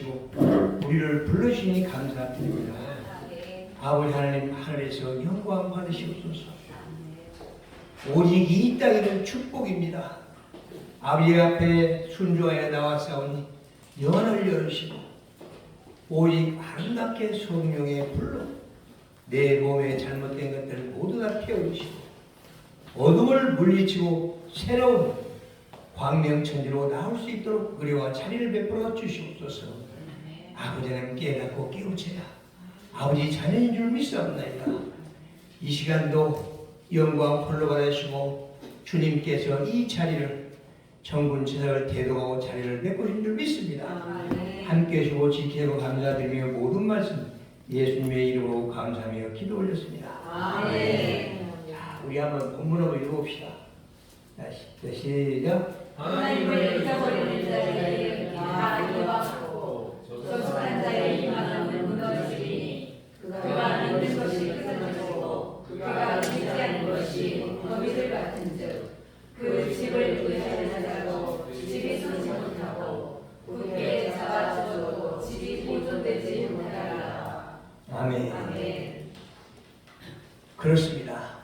오시고 우리를 불러주시니 감사드립니다. 아버지 하나님 하늘에서 영광 받으시옵소서. 오직 이 땅에는 축복입니다. 아버지 앞에 순조하여 나왔사오니 연을 열으시고 오직 아름답게 성령의 불로 내 몸에 잘못된 것들을 모두 다 태우시고 어둠을 물리치고 새로운 광명천지로 나올 수 있도록 그리와 자리를 베풀어 주시옵소서. 아버지 하나님 깨닫고 깨우쳐야 아버지 자녀인 줄 믿사옵나이다. 이 시간도 영광 홀로 받으시고 주님께서 이 자리를 정군 제사를 대동하고 자리를 메꾸신 줄 믿습니다. 함께 해주고 지키고 감사드리며 모든 말씀 예수님의 이름으로 감사하며 기도 올렸습니다. 자, 우리 한번 본문으로 읽어봅시다. 자, 시- 시작. 하나님을 잊어버리는 자에게 다 저주한 자의 희망은 무너지니 그가 믿는 것이 끊어지고 그가 의지하는 것이 거미들 같은 즉 그 집을 의지하는 자도 집이 서지 못하고 굳게 잡아주어도 집이 보존되지 못하리라 아멘. 아멘 그렇습니다.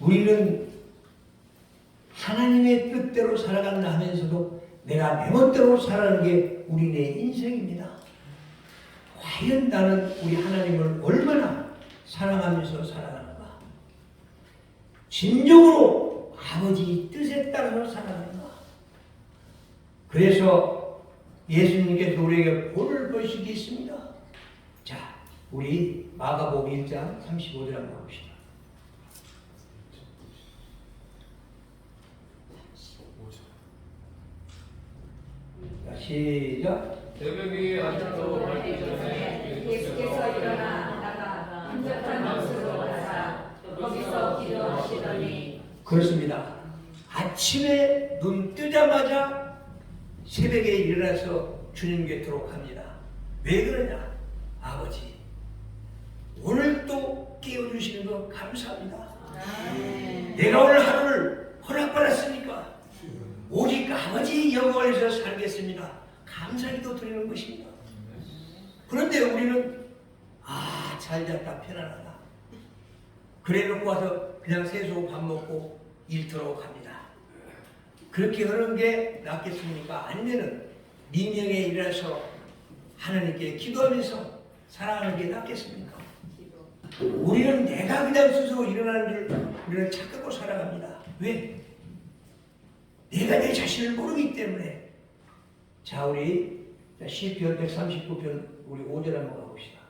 우리는 하나님의 뜻대로 살아간다 하면서도 내가 내 멋대로 살아가는 게 우리의 인생입니다. 과연 나는 우리 하나님을 얼마나 사랑하면서 살아가는가? 진정으로 아버지 뜻에 따라서 살아가는가? 그래서 예수님께서 우리에게 본을 보시기 있습니다. 자, 우리 마가복음 1장 35절 한번 봅시다. 자, 시작. 새벽이 아직도 밝기 전에 예수께서 일어나 나가 한적한 곳으로 가사 거기서 기도하시더니 그렇습니다. 아침에 눈 뜨자마자 새벽에 일어나서 주님 곁으로 갑니다. 왜 그러냐? 아버지, 오늘 또 깨워주시는 거 감사합니다. 내가 오늘 하루를 허락받았으니까 오직 아버지 영광에서 살겠습니다. 감사기도 드리는 것입니다. 그런데 우리는 아, 잘 잤다 편안하다. 그래 놓고 와서 그냥 세수하고 밥 먹고 일터로 갑니다. 그렇게 하는 게 낫겠습니까? 아니면은 민영에 일어나서 하나님께 기도하면서 살아가는 게 낫겠습니까? 우리는 내가 그냥 스스로 일어나는 줄 우리는 착각하고 살아갑니다. 왜? 내가 내 자신을 모르기 때문에 자 우리 자, 시편 139편 우리 5절 한번 가봅시다.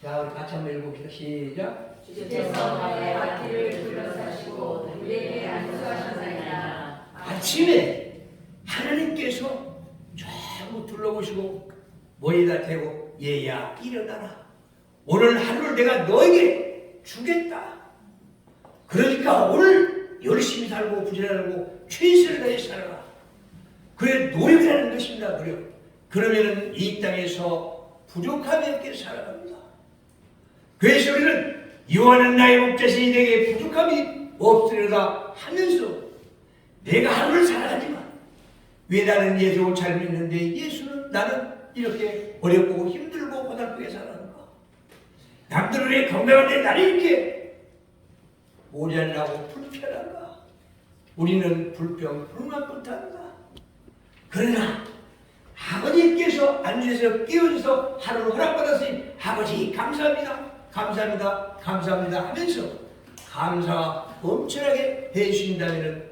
자 우리 같이 한번 읽어봅시다. 시작. 주께서 나의 앞길을 둘러사시고 우리에게 안수하셨나이다 아침에 하나님께서 전부 둘러보시고 머리다 대고 얘야 일어나라. 오늘 하루를 내가 너에게 주겠다. 그러니까 오늘 열심히 살고 부지런하고 최선을 다해 살아라. 그래 노력하는 것입니다. 노력. 그러면은 이 땅에서 부족함이 없게 살아갑니다. 그래서 우리는 요한은 나의 목자신이 내게 부족함이 없으려다 하면서 내가 하루를 살아가지만 왜 나는 예수를 잘 믿는데 예수는 나는 이렇게 어렵고 힘들고 고달프게 살아가는가? 남들은 왜 건강한데 나는 이렇게 모자라고 불편한가? 우리는 불평, 불만 못한다. 그러나 아버지께서 안주에서 깨워줘서 하루를 허락받았으니 아버지 감사합니다. 감사합니다. 감사합니다 하면서 감사가 엄청나게 해주신다면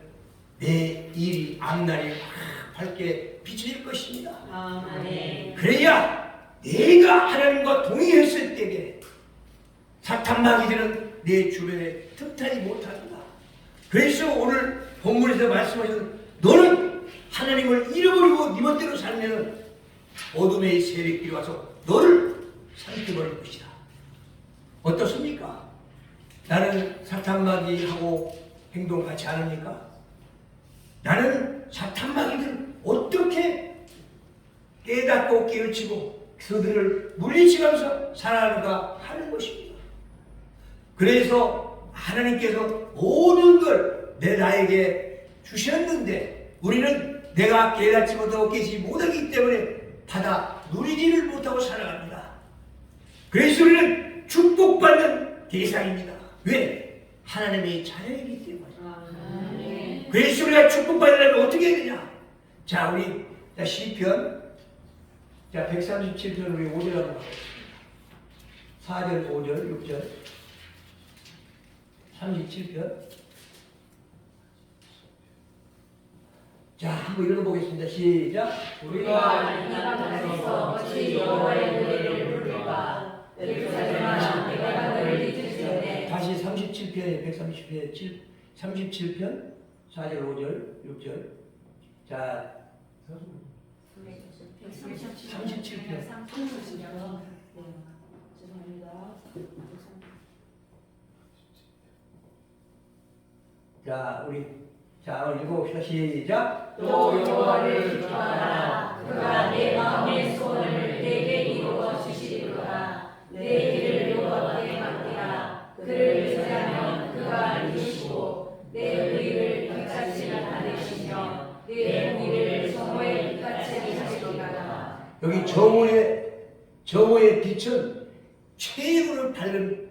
내 일이 앞날이 확 밝게 비춰질 것입니다. 아멘 그래야 내가 하나님과 동의했을 때에 사탄 마귀들은 내 주변에 틈타지 못합니다. 그래서 오늘 본문에서 말씀하신 너는 하나님을 잃어버리고 네 멋대로 살면 어둠의 세력들이 와서 너를 삼켜버릴 것이다. 어떻습니까? 나는 사탄 마귀하고 행동 같이 않습니까? 나는 사탄 마귀들 어떻게 깨닫고 깨우치고 그들을 물리치면서 살아가는가 하는 것입니다. 그래서 하나님께서 모든 걸 내 나에게 주셨는데 우리는 내가 깨닫지 못하고 깨지 못하기 때문에 받아 누리지를 못하고 살아갑니다. 그래서 우리는 축복받는 대상입니다. 왜? 하나님의 자녀이기 때문에. 그래서 우리가 축복받으려면 어떻게 해야 되냐? 자, 우리 자, 시편 자, 137편 우리 5절 한번 가보겠습니다. 4절, 5절, 6절 37편 자, 한번 읽어보겠습니다. 시작. 우리가 이 땅에서 어찌 여호와의 노래를 부를까 예루살렘아 내가 너를 잊을 전에 다시 37편에 137편 7, 37편 4절 5절 6절 자 37편 자 우리 자 오늘 읽어봅시다 시작. 또 여호와를 기뻐하라. 그가 내 마음의 소원을 내게 이루어 주시리로다. 내 길을 여호와께 맡기라. 그를 의지하면 그가 이루시고 내 의를 빛같이 나타내시며 내 무리를 성호의 빛같이 하시리로다. 여기 정오의 정오의 빛은 최고를 밝은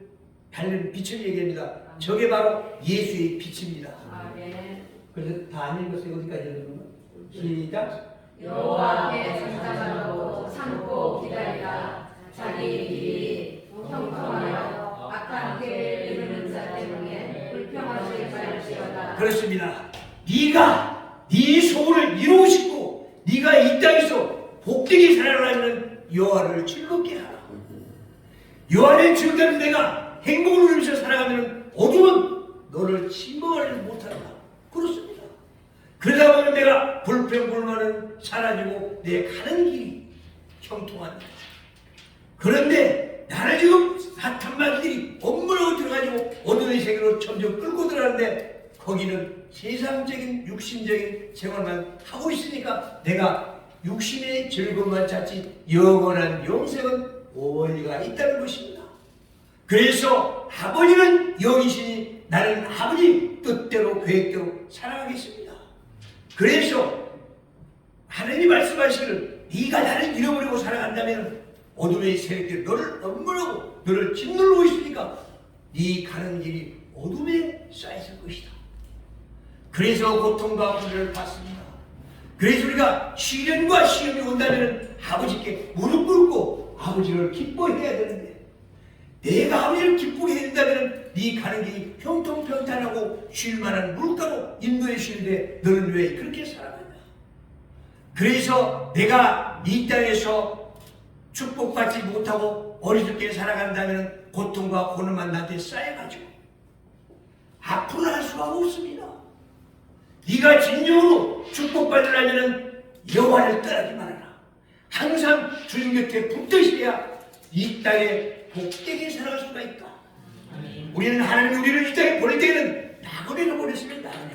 밝은 빛을 얘기합니다. 저게 바로 예수의 빛입니다. 아멘 그래서 다안 읽었어요. 어디까지 읽는 거? 시작. 여호와 앞에 잠잠하고 참고 기다리라 자기 길이 형통하여 악한 길을 이루는 자 때문에 불평하실 말지어다 그렇습니다. 네가 네 소원을 이루고 싶고 네가 이 땅에서 복되게 살아가는 여호와를 즐겁게 하라. 여호와를 즐겁게 내가 행복을 누리면서 살아가면 어두운 너를 침범하지 못한다. 그렇습니다. 그러다 보면 내가 불평불만은 사라지고 내 가는 길이 형통한다. 그런데 나를 지금 사탄마귀들이 엄물어 들어가지고 어둠의 세계로 점점 끌고 들어가는데 거기는 세상적인 육신적인 생활만 하고 있으니까 내가 육신의 즐거움만 찾지 영원한 영생은 원리가 있다는 것입니다. 그래서 아버지는 영이시니 나는 아버지 뜻대로 계획대로 살아가겠습니다. 그래서 하나님이 말씀하시기를 네가 나를 잃어버리고 살아간다면 어둠의 세력들이 너를 엄물하고 너를 짓누르고 있으니까 네 가는 길이 어둠에 쌓였을 것이다. 그래서 고통과 고뇌를 받습니다. 그래서 우리가 시련과 시험이 온다면 아버지께 무릎 꿇고 아버지를 기뻐해야 되는데 내가 아버지를 기쁘게 해준다면 네 가는 길이 평통평탄하고 쉴만한 물가로 인도해 주시는데 너는 왜 그렇게 살아가냐? 그래서 내가 이 땅에서 축복받지 못하고 어리석게 살아간다면 고통과 고난만 나한테 쌓여가지고 앞으로 할 수가 없습니다. 네가 진정으로 축복받으려면 여호와를 떠나지 말아라. 항상 주님 곁에 붙드셔야 이 땅에 복되게 살아갈 수가 있다. 우리는 하나님 우리를 이 땅에 보낼 때에는 나그네로 보냈습니다. 나그네.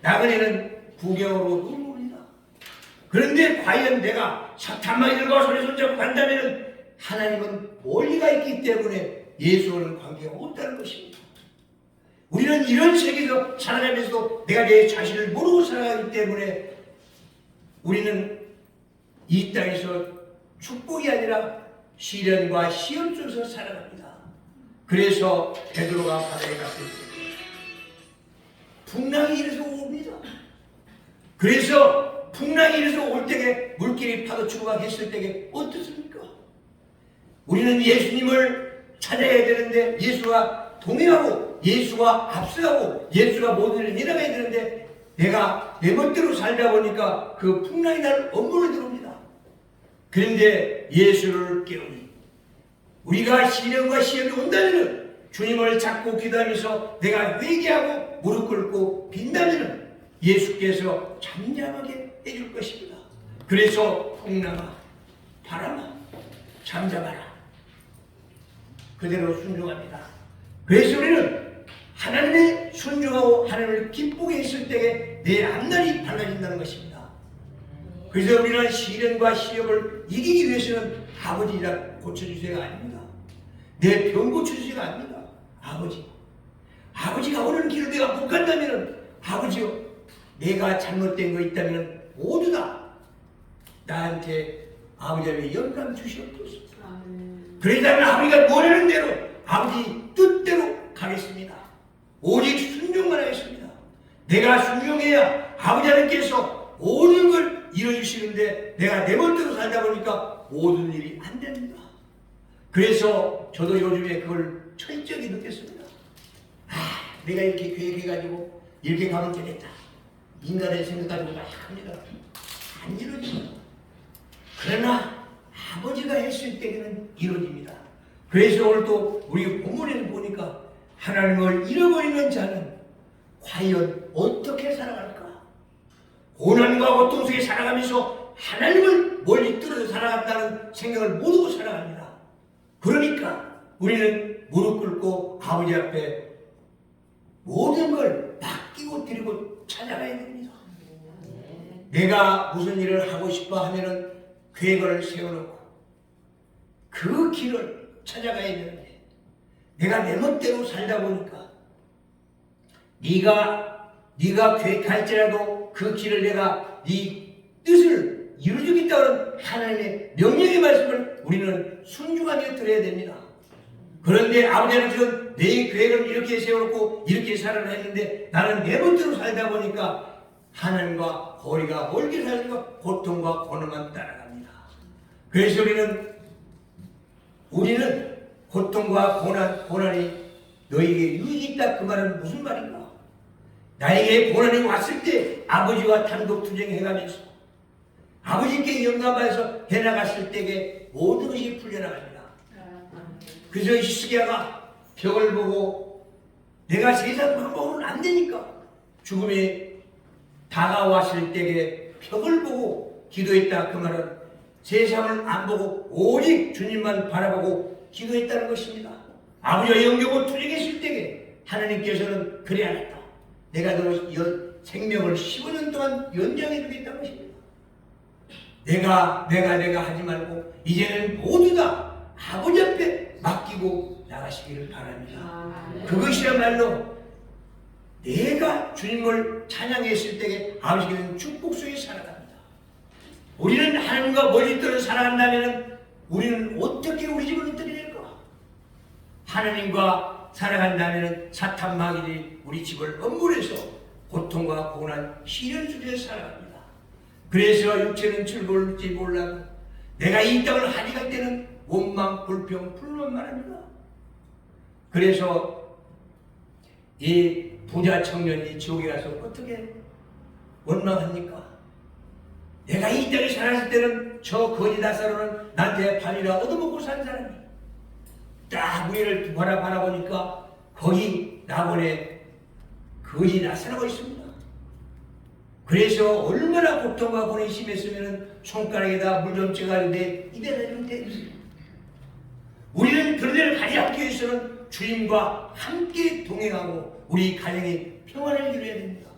나그네는 구경으로 눈물이다. 그런데 과연 내가 사탄마귀들과 손에 손잡고 간다면 하나님은 멀리가 있기 때문에 예수와는 관계가 없다는 것입니다. 우리는 이런 세계에서 살아가면서도 내가 내 자신을 모르고 살아가기 때문에 우리는 이 땅에서 축복이 아니라 시련과 시험 속에서 살아갑니다. 그래서 베드로가 바다에 갔을 때 풍랑이 이래서 옵니다. 그래서 풍랑이 이래서 올 때에 물길이 파도치고 막 했을 때에 어떻습니까? 우리는 예수님을 찾아야 되는데 예수와 동행하고 예수와 앞서가고 예수가 모든 일을 일어나야 되는데 내가 내 멋대로 살다 보니까 그 풍랑이 나를 엄물어 들어옵니다. 그런데 예수를 깨우니 우리가 시련과 시험이 온다면 주님을 잡고 기도하면서 내가 회개하고 무릎 꿇고 빈다면 예수께서 잠잠하게 해줄 것입니다. 그래서 풍랑아 바람아 잠잠하라. 그대로 순종합니다. 그래서 우리는 하나님의 순종하고 하나님을 기쁘게 했을 때에 내 앞날이 밝아진다는 것입니다. 그래서 우리는 시련과 시험을 이기기 위해서는 아버지라 고쳐주세요가 아닙니다. 내 병 고쳐주세요가 아닙니다. 아버지. 아버지가 오는 길을 내가 못 간다면 아버지요 내가 잘못된 거 있다면 모두 다 나한테 아버지 앞에 영감 주시옵소서. 그러다면 아버지가 원하는 대로 아버지 뜻대로 가겠습니다. 오직 순종만 하겠습니다. 내가 순종해야 아버지 하나님께서 모든 걸 이루어주시는데 내가 내 멋대로 살다 보니까 모든 일이 안 됩니다. 그래서 저도 요즘에 그걸 철저히 느꼈습니다. 아, 내가 이렇게 계획해가지고 이렇게 가면 되겠다. 인간의 생각 가지고 막 합니다. 안 이루어집니다. 그러나 아버지가 했을 때는 이루어집니다. 그래서 오늘 또 우리 본문에는 보니까 하나님을 잃어버리는 자는 과연 어떻게 살아갈까? 고난과 고통 속에 살아가면서 하나님을 멀리 떨어져 살아간다는 생각을 못하고 살아갑니다. 그러니까 우리는 무릎 꿇고 아버지 앞에 모든 걸 맡기고 드리고 찾아가야 됩니다. 내가 무슨 일을 하고 싶어 하면은 계획을 세워놓고 그 길을 찾아가야 되는데 내가 내 멋대로 살다 보니까 네가 네가 계획할지라도 그 길을 내가 네 뜻을 이루어주겠다는 하나님의 명령의 말씀을 우리는 순종하게 들어야 됩니다. 그런데 아버지는 지금 내 계획을 이렇게 세워놓고 이렇게 살아라 했는데 나는 내 멋대로 살다 보니까 하나님과 거리가 멀게 살니까 고통과 고난만 따라갑니다. 그래서 우리는 우리는 고통과 고난, 고난이 너에게 유익이 있다 그 말은 무슨 말인가? 나에게 고난이 왔을 때 아버지와 단독 투쟁해가면서 아버지께 영감받아서 해나갔을 때에 모든 것이 풀려나갑니다. 그저 히스기야가 벽을 보고 내가 세상 방법은 안 되니까 죽음이 다가왔을 때에 벽을 보고 기도했다 그 말은 세상을 안 보고 오직 주님만 바라보고 기도했다는 것입니다. 아버지와 영접을 투쟁했을 때에 하나님께서는 그래 안 했다. 내가 너 연- 생명을 15년 동안 연장해 주겠다는 것입니다. 내가 내가 내가 하지 말고 이제는 모두 다 아버지 앞에 맡기고 나가시기를 바랍니다. 그것이야말로 내가 주님을 찬양했을 때에 아버지는 축복 속에 살아갑니다. 우리는 하나님과 멀리 떨어져 살아간다면 우리는 어떻게 우리 집을 될까? 하나님과 살아간다면 사탄 마귀들이 우리 집을 엄물해서 고통과 고난, 시련 속에 살아갑니다. 그래서 육체는 즐거울지 몰라도 내가 이 땅을 하니갈 때는 원망, 불평, 불만만 합니다. 그래서 이 부자 청년이 지옥에 가서 어떻게 원망합니까? 내가 이 땅에 살았을 때는 저 거지 나사로는 나한테 밥이라 얻어먹고 산 사람이 딱 바라 바라보니까 거기 나본에 거지 나사로가 있습니다. 그래서 얼마나 고통과 고난이 심했으면 손가락에다 물 좀 찍어가지고 내 입에다 좀 대주세요. 우리는 그런 데를 가지 않기 위해서는 주님과 함께 동행하고 우리 가정이 평안을 이루어야 됩니다.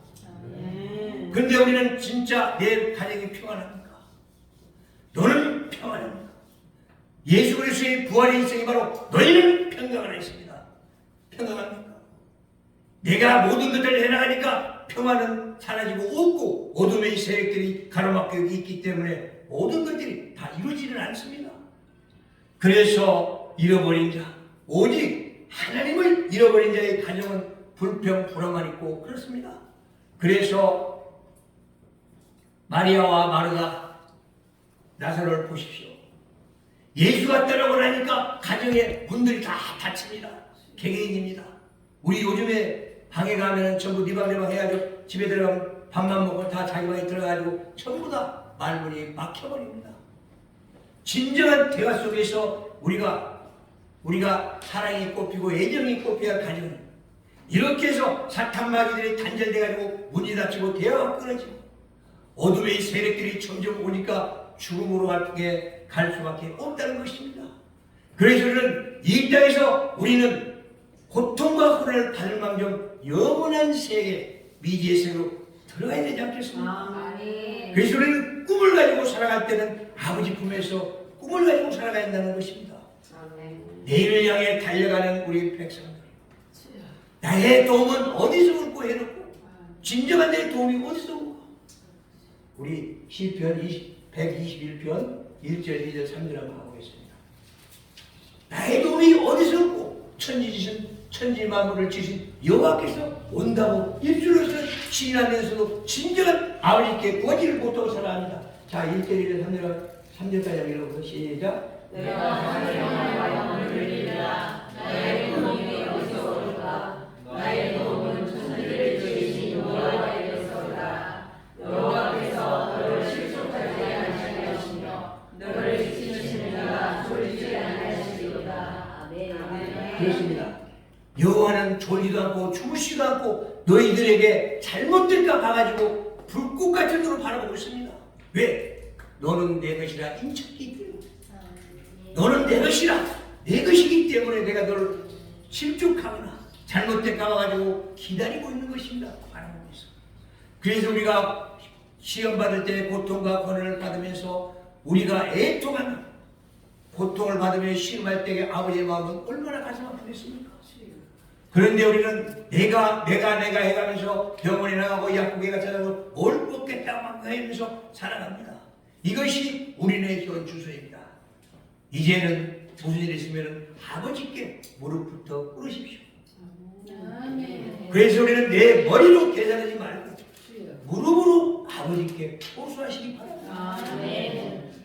근데 우리는 진짜 내 가정이 평안합니까? 너는 평안합니까? 예수 그리스도의 부활의 인생이 바로 너희는 평강을 했습니다. 평강합니까? 내가 모든 것들을 해나가니까 평안은 사라지고 없고 어둠의 세력들이 가로막고 있기 때문에 모든 것들이 다 이루어지는 않습니다. 그래서 잃어버린 자, 오직 하나님을 잃어버린 자의 가정은 불평, 불화만 있고 그렇습니다. 그래서 마리아와 마르다 나사로를 보십시오. 예수가 떠나고 나니까 가정의 문들이 다 닫힙니다. 개개인입니다. 우리 요즘에 방에 가면 전부 니방니방 해가지고 집에 들어가면 밥만 먹고 다 자기 방에 들어가가지고 전부 다 말문이 막혀버립니다. 진정한 대화 속에서 우리가 우리가 사랑이 꼽히고 애정이 꼽혀야 가정 이렇게 해서 사탄 마귀들이 단절돼가지고 문이 닫히고 대화가 끊어지고 어둠의 세력들이 점점 오니까 죽음으로 갈게 갈 수밖에 없다는 것입니다. 그래서 우리는 이 땅에서 우리는 고통과 고난을 받을 망정 영원한 세계 미지의 세계로 들어가야 되지 않겠습니까? 그래서 우리는 꿈을 가지고 살아갈 때는 아버지 품에서 꿈을 가지고 살아가야 한다는 것입니다. 내일을 향해 달려가는 우리 백성들. 나의 도움은 어디서 올고 해놓고 진정한 내 도움이 어디서 우리 시편 20, 121편 1절 2절 3절 한번 하고 있습니다. 나의 도움이 어디서 없고 천지 지신 천지 만물을 지신 여호와께서 온다고 입술로서 시인하면서도 진정한 아버지께 구하지를 못하고 살아갑니다. 자 1절 2절 3절 3절까지 한번 읽어보세요. 시작 내가 하나님의 영혼을 빌리라 나의 도움이 어디서 올까 나의 여호와는 졸지도 않고 주무시도 않고 너희들에게 잘못될까 봐가지고 불꽃 같은 눈으로 바라보고 있습니다. 왜? 너는 내 것이라 인쳤기 때문에. 너는 내 것이라 내 것이기 때문에 내가 너를 실족하거나 잘못될까 봐가지고 기다리고 있는 것입니다. 바라보고 있어. 그래서 우리가 시험 받을 때 고통과 고난을 받으면서 우리가 애통하는 고통을 받으며 시험할 때에 아버지의 마음은 얼마나 가슴 아프겠습니까? 그런데 우리는 내가 내가 내가 해가면서 병원에 나가고 약국에 가서 뭘 먹겠다고 막 하면서 살아갑니다. 이것이 우리네 현 주소입니다. 이제는 무슨 일이 있으면 아버지께 무릎부터 꿇으십시오. 그래서 우리는 내 머리로 계산하지 말고 무릎으로 아버지께 호소하시기 바랍니다.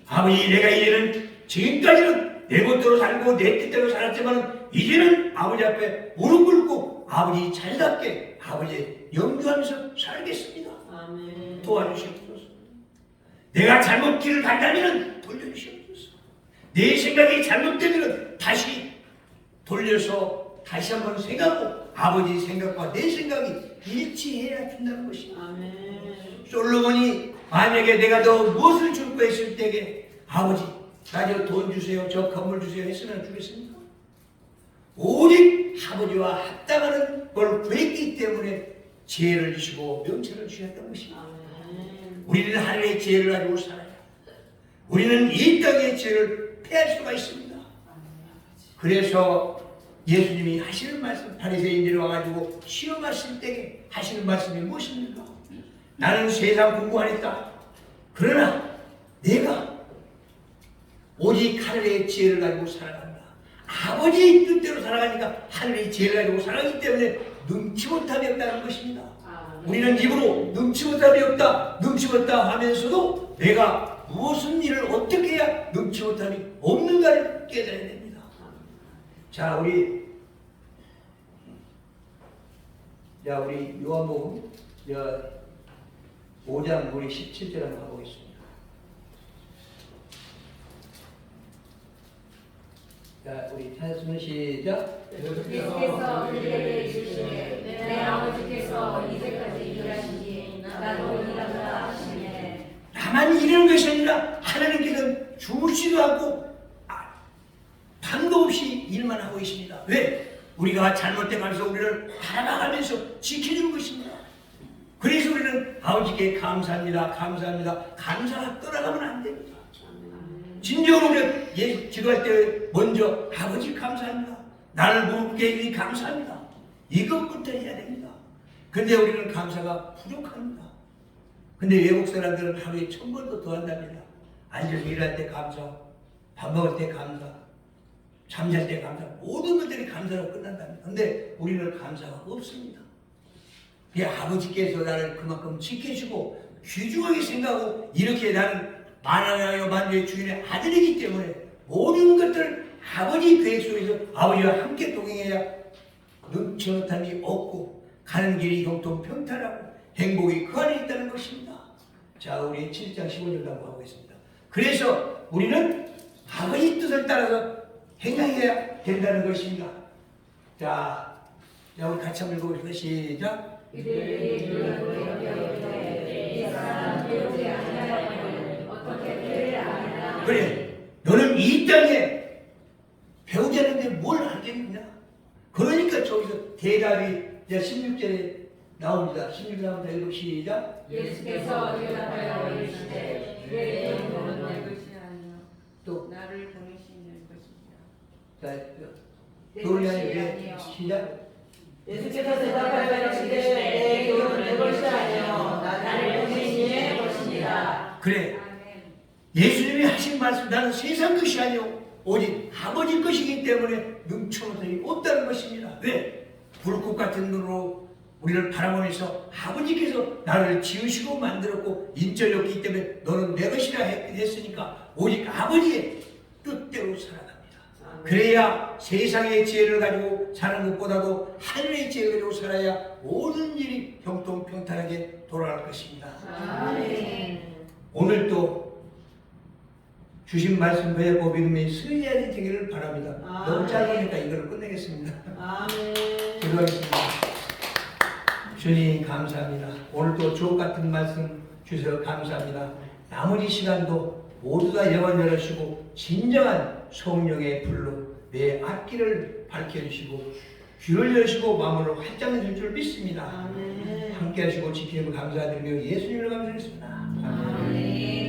아버지 내가 이제는 지금까지는 내 멋대로 살고 내 뜻대로 살았지만 이제는 아버지 앞에 무릎 꿇고 아버지 잘답게 아버지 영주하면서 살겠습니다. 아멘 도와주시옵소서. 내가 잘못 길을 간다면 돌려주시옵소서. 내 생각이 잘못되면 다시 돌려서 다시 한번 생각하고 아버지 생각과 내 생각이 일치해야 된다는 것입니다. 아멘 솔로몬이 만약에 내가 너 무엇을 줄까 했을 때에 아버지 나저돈 주세요 저 건물 주세요 했으면 주겠습니까? 오직 아버지와 합당하는 걸 구했기 때문에 지혜를 주시고 명철을 주셨던 것입니다. 우리는 하늘의 지혜를 가지고 살아야 우리는 이 땅의 지혜를 패할 수가 있습니다. 그래서 예수님이 하시는 말씀 바리새인들이 와가지고 시험하실 때에 하시는 말씀이 무엇입니까? 나는 세상 공부 안 했다. 그러나 내가 오직 하늘의 지혜를 가지고 살아간다. 아버지의 뜻대로 살아가니까 하늘의 지혜를 가지고 살아가기 때문에 능치 못함이 없다는 것입니다. 우리는 입으로 능치 못함이 없다, 능치 못다 하면서도 내가 무슨 일을 어떻게 해야 능치 못함이 없는가를 깨달아야 됩니다. 자, 우리 자, 우리 요한복음 자, 5장 우리 17절 한번 하고 있습니다. 자, 우리 찬송 시작. 예수께서 그들에게 이르시되 내 아버지께서 이제까지 일하시니 나도 일한다 하시네 나만 일하는 것이 아니라 하나님께서는 주무시도 않고 아, 밤도 없이 일만 하고 있습니다. 왜? 우리가 잘못된 가면서 우리를 바라봐가면서 지켜주는 것입니다. 그래서 우리는 아버지께 감사합니다. 감사합니다. 감사가 떠나가면 안 됩니다. 진정으로 예, 기도할 때 먼저 아버지 감사합니다. 나를 해주니 감사합니다. 이것부터 해야 됩니다. 근데 우리는 감사가 부족합니다. 근데 외국 사람들은 하루에 천 번도 더 한답니다. 앉아서 일할 때 감사, 밥 먹을 때 감사, 잠잘 때 감사, 모든 것들이 감사로 끝난답니다. 근데 우리는 감사가 없습니다. 이 아버지께서 나를 그만큼 지켜주고 귀중하게 생각하고 이렇게 나는 만하여 만주의 주인의 아들이기 때문에 모든 것들 아버지 계획 속에서 아버지와 함께 동행해야 능치 못함이 없고 가는 길이 형통 평탄하고 행복이 그 안에 있다는 것입니다. 자, 우리 7장 15절 한번 하고 있습니다. 그래서 우리는 아버지 뜻을 따라서 행해야 된다는 것입니다. 자, 자 우리 같이 한번 읽어보겠습니다. 시작. 그래, 너는 이 땅에 배우지 않는데 뭘 알겠느냐? 그러니까 저기서 대답이 이제 16절에 나옵니다. 16절 한번 읽고 시작. 예수께서 대답하여 이르시되 내 영혼은 내 것이 아니요 또, 나를 보내시는 것입니다. 자, 아니고 아니요 시작. 예수께서 대답하여 이르시되 내 교훈은 내 것이 아니요 나를 보내신 것이니라 그래. 예수님이 하신 말씀 나는 세상 것이 아니오. 오직 아버지 것이기 때문에 능청하더니 없다는 것입니다. 왜? 불꽃 같은 눈으로 우리를 바라보면서 아버지께서 나를 지으시고 만들었고 인절였기 때문에 너는 내 것이라 했- 했으니까 오직 아버지의 뜻대로 살아갑니다. 그래야 세상의 지혜를 가지고 사는 것보다도 하늘의 지혜를 가지고 살아야 모든 일이 형통평탄하게 돌아갈 것입니다. 아멘. 오늘도 주신 말씀 배우고 믿음의 수혜자이 되기를 바랍니다. 아멘. 너무 짧으니까 이걸 끝내겠습니다. 아멘. 기도하겠습니다. 주님 감사합니다. 오늘도 주옥 같은 말씀 주셔서 감사합니다. 나머지 시간도 모두 다 영원 열으시고 진정한 성령의 불로 내 앞길을 밝혀주시고 귀를 열으시고 마음을 활짝 열줄 믿습니다. 아멘. 함께 하시고 지키고 감사드리며 예수님을 감사드리겠습니다. 아멘. 아멘.